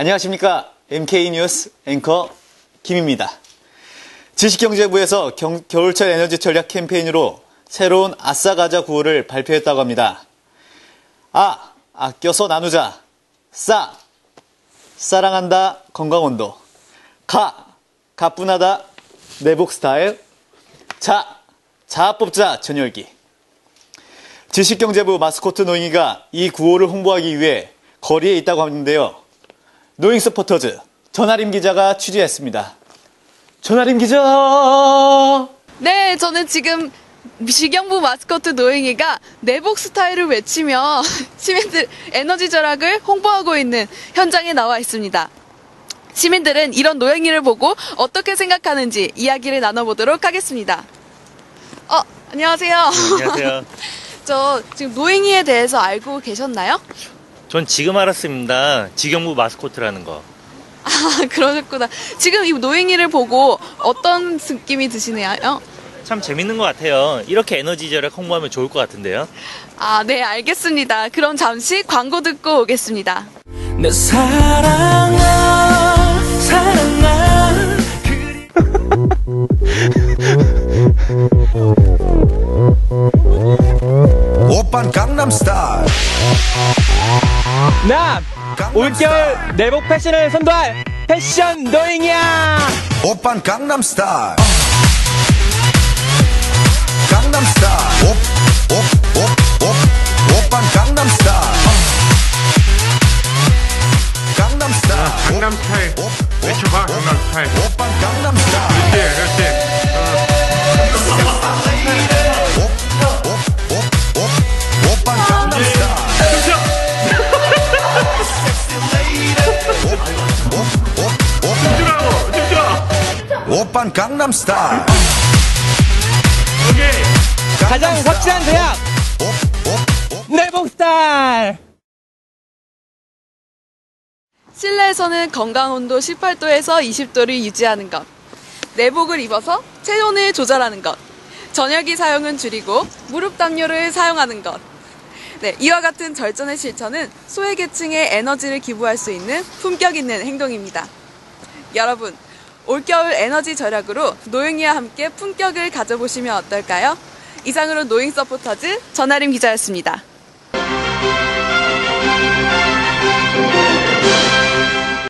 안녕하십니까. MK뉴스 앵커 김입니다. 지식경제부에서 경- 겨울철 에너지 전략 캠페인으로 새로운 아싸가자 구호를 발표했다고 합니다. 아, 아껴서 나누자. 싸, 사랑한다 건강온도. 가, 가뿐하다 내복 스타일. 자, 자 뽑자 전열기. 지식경제부 마스코트 노잉이가 이 구호를 홍보하기 위해 거리에 있다고 하는데요. 노잉 서포터즈 전아림 기자가 취재했습니다. 전아림 기자! 네, 저는 지금 지경부 마스코트 노잉이가 내복 스타일을 외치며 시민들 에너지 절약을 홍보하고 있는 현장에 나와 있습니다. 시민들은 이런 노잉이를 보고 어떻게 생각하는지 이야기를 나눠보도록 하겠습니다. 어, 안녕하세요. 안녕하세요. 저 지금 노잉이에 대해서 알고 계셨나요? 전 지금 알았습니다. 지경부 마스코트라는 거. 아, 그러셨구나. 지금 이 노잉이를 보고 어떤 느낌이 드시나요? 참 재밌는 것 같아요. 이렇게 에너지 절약 홍보하면 좋을 것 같은데요. 아, 네, 알겠습니다. 그럼 잠시 광고 듣고 오겠습니다. 강남스타일. 남 올겨울 내복 패션을 선도할 패션 노잉이야. 오빤 강남스타일. 강남스타일. 옵옵옵옵. 오빤 강남스타일. 강남스타일. 강남 스타일. 외쳐봐 강남스타일 오빤 강남스타일 오케이 가장 확실한 대학 내복 스타일 실내에서는 건강 온도 18도에서 20도를 유지하는 것. 내복을 입어서 체온을 조절하는 것. 전열기 사용은 줄이고 무릎 담요를 사용하는 것. 네, 이와 같은 절전의 실천은 소외계층에 에너지를 기부할 수 있는 품격 있는 행동입니다. 여러분, 올겨울 에너지 절약으로 노영이와 함께 품격을 가져보시면 어떨까요? 이상으로 노잉 서포터즈 전아림 기자였습니다.